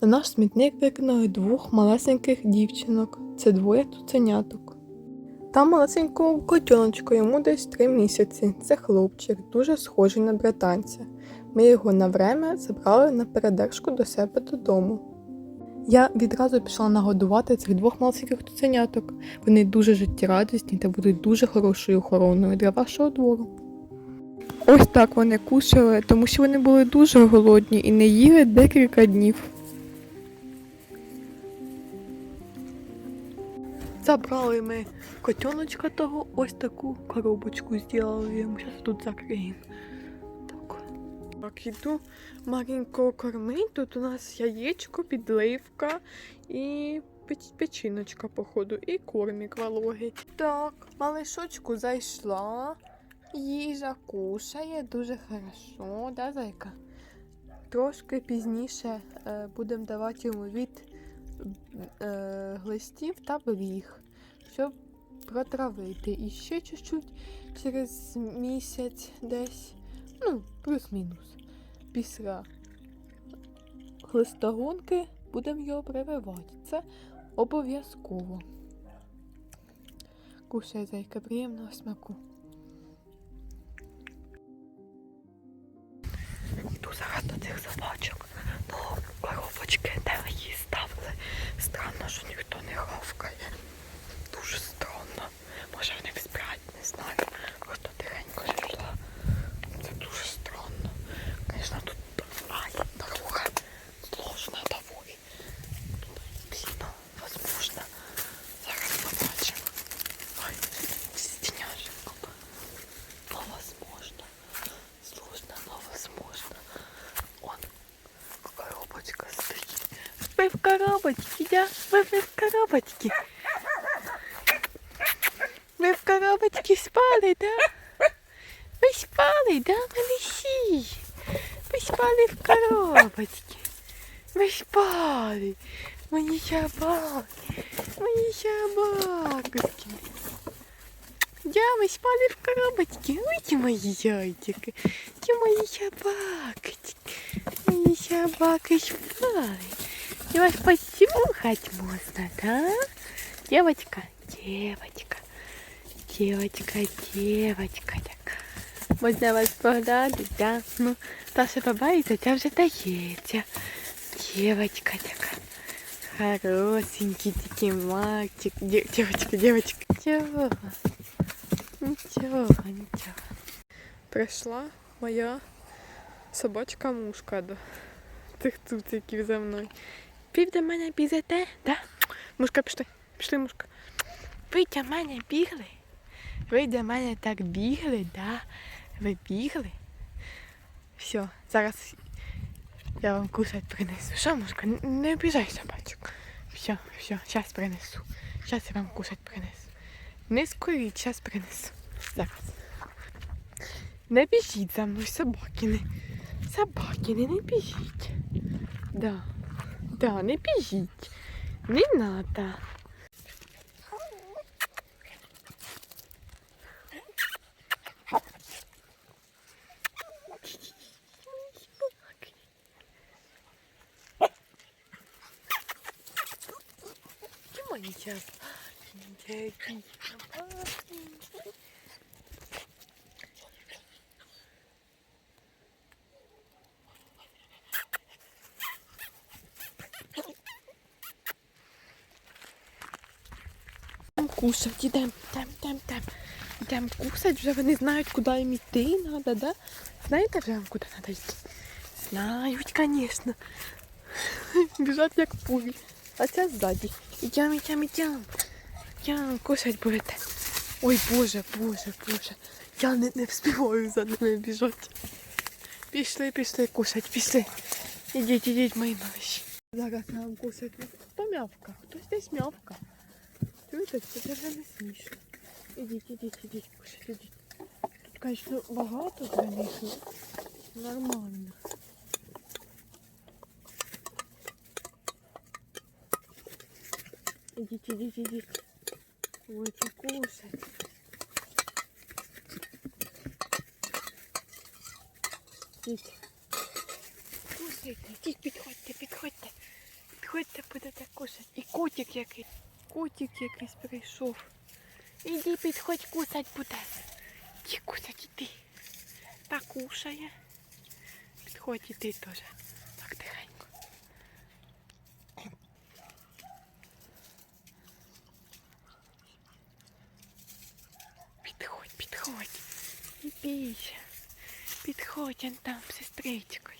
На наш смітник викинули двох малесеньких дівчинок. Це двоє цуценяток. Там малесенькому котеночку йому десь три місяці. Це хлопчик, дуже схожий на братанця. Ми його на время забрали на передержку до себе додому. Я відразу пішла нагодувати цих двох малесеньких цуценяток. Вони дуже життєрадісні та будуть дуже хорошою охороною для вашого двору. Ось так вони кушали, тому що вони були дуже голодні і не їли декілька днів. Забрали ми котеночка того, ось таку коробочку зробили. Ми зараз тут закриємо. Так. Так, іду Марінко кормить. Тут у нас яєчко, підливка і печ- печіночка, походу, і кормік вологий. Так, малишочку зайшла. Їжа кушає дуже хорошо, да, зайка? Трошки пізніше е, будемо давати йому від е, глистів та бріг, щоб протравити. І ще чуть-чуть через місяць десь, ну, плюс-мінус, після хлистогонки будемо його прививати. Це обов'язково. Кушай, зайка, приємного смаку. Йду зараз до цих собачок. Ну, коробочки, де її ставили. Странно, що ніхто не гавкає. Дуже странно. Може вони сплять, не знаю. Просто тихенько жила. Це дуже странно. Звісно, тут ай, дорога сложна доволі. Блін, возможно. Зараз побачимо. Ой, стіняшенько. Ну, возможно. Сложно, но возможно. Он коробочка стоит. Вы в коробочке, да? Вы, вы в коробочке. Вы в коробочке спали, да? Вы спали, да, малыши? Вы спали в коробочке. Вы спали. Мои собаки. Мои собаки. Да, мы спали в коробочке. Ой, ты мои зайчики. Ты мои собакочки. Мои собаки спали. И вас послухать можно, да? Девочка, девочка. Девочка, девочка. Так. Можна вас погладити, да? Ну, та що побаїться, ця вже дається. Девочка така. Хорошенький такий мальчик. Дев- Девочка, девочка. Чого? Нічого, нічого. Прийшла моя собачка мушка до тих цуциків за мною. Пів до мене бізете, да? Мушка, пішли, пішли, мушка. Ви до мене бігли? Ви до мене так бігли, да? Ви бігли? Все, зараз я вам кушать принесу. Що, мушка, не- обіжай собачок. Все, все, зараз принесу. Зараз я вам кушать принесу. Не скоріть, зараз принесу. Зараз. Не біжіть за мною, собакини. Собакини, не біжіть. Да. Да, не біжіть. Не надо. Где мои собаки? собаки? Кушать, ідем, ідем, ідем, ідем. Ідем кушать, вже вони знають, куди їм йти треба, да? Знаєте вже вам, куди треба йти? Знають, звісно. Біжать як пулі. А це ззаді. Ідем, ідем, ідем. Ідем, кушать будете. Ой, Боже, Боже, Боже. Я не, не встигаю за ними біжати. Пішли, пішли, кушать, пішли. Ідіть, ідіть, мої малиші. Зараз нам кушать. Хто мявка? Хтось десь мявка. Чуєте, це вже не смішно. Ідіть, ідіть, ідіть, кушать, ідіть. Тут, звісно, багато, звісно. Нормально. Ідіть, ідіть, ідіть. Будете кушать. Ідіть. Кушайте, ідіть, підходьте, підходьте. підходьте, будете кушати. І котик якийсь. Котик якийсь прийшов. Іди підходь, кусать буде. Ті кусать іди. Та кушає. Підходь і ти теж. Так тихенько. Підходь. Не бійся. Підходь он там, сестричкою.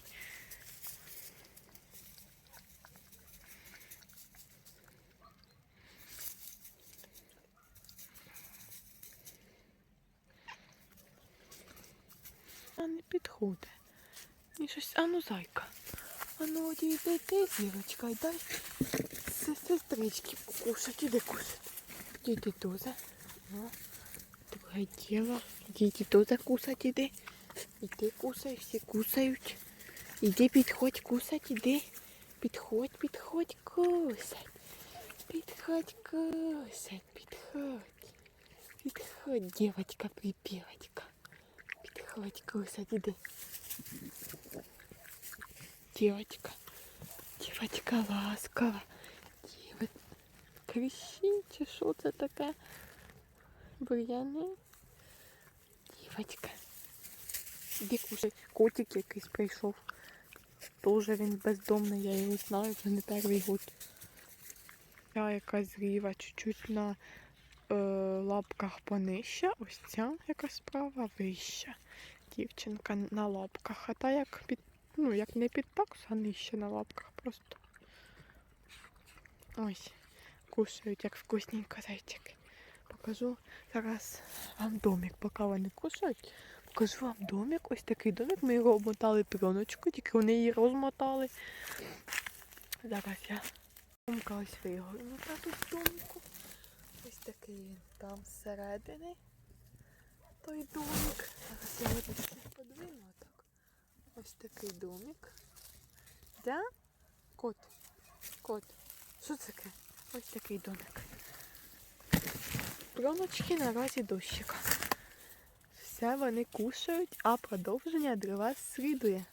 А не підходить. І щось, а ну зайка. А ну одійди ти, зірочка, й дай се- сестрички покушать. Іди кушать. Іди дуже. О, друге діло. Іди дуже кусать, іди. Іди кусай, всі кусають. Іди підходь, кусать, іди. Підходь, підходь, кусать. Підходь, кусать, підходь. Підходь, дівочка, припівочка. Підходь, кусать, іди. Девочка, девочка ласкава. Дівочка. Крещі, чи що це таке? Бур'яни. Дівочка. Кушай. Котик якийсь прийшов. Тоже він бездомний, я його знаю, вже не перший год. Я якась зріва, чуть-чуть на е, лапках понижча. Ось ця якась справа вища. Дівчинка на лапках. А та як під, ну, як не під такс, а нижче на лапках просто. Ось. Кушають, як вкусненько зайчики. Покажу зараз вам домик, поки вони кушають. Покажу вам домик. Ось такий домик. Ми його обмотали пленочку, тільки вони її розмотали. Зараз я ось вигорну тату з домику. Ось такий він там зсередини. Той домик. Зараз я його подвину отак. Ось такий домик. Да? Кот. Кот. Що це таке? Ось такий домик. Проночки наразі дощика. Все вони кушають, а продовження для слідує.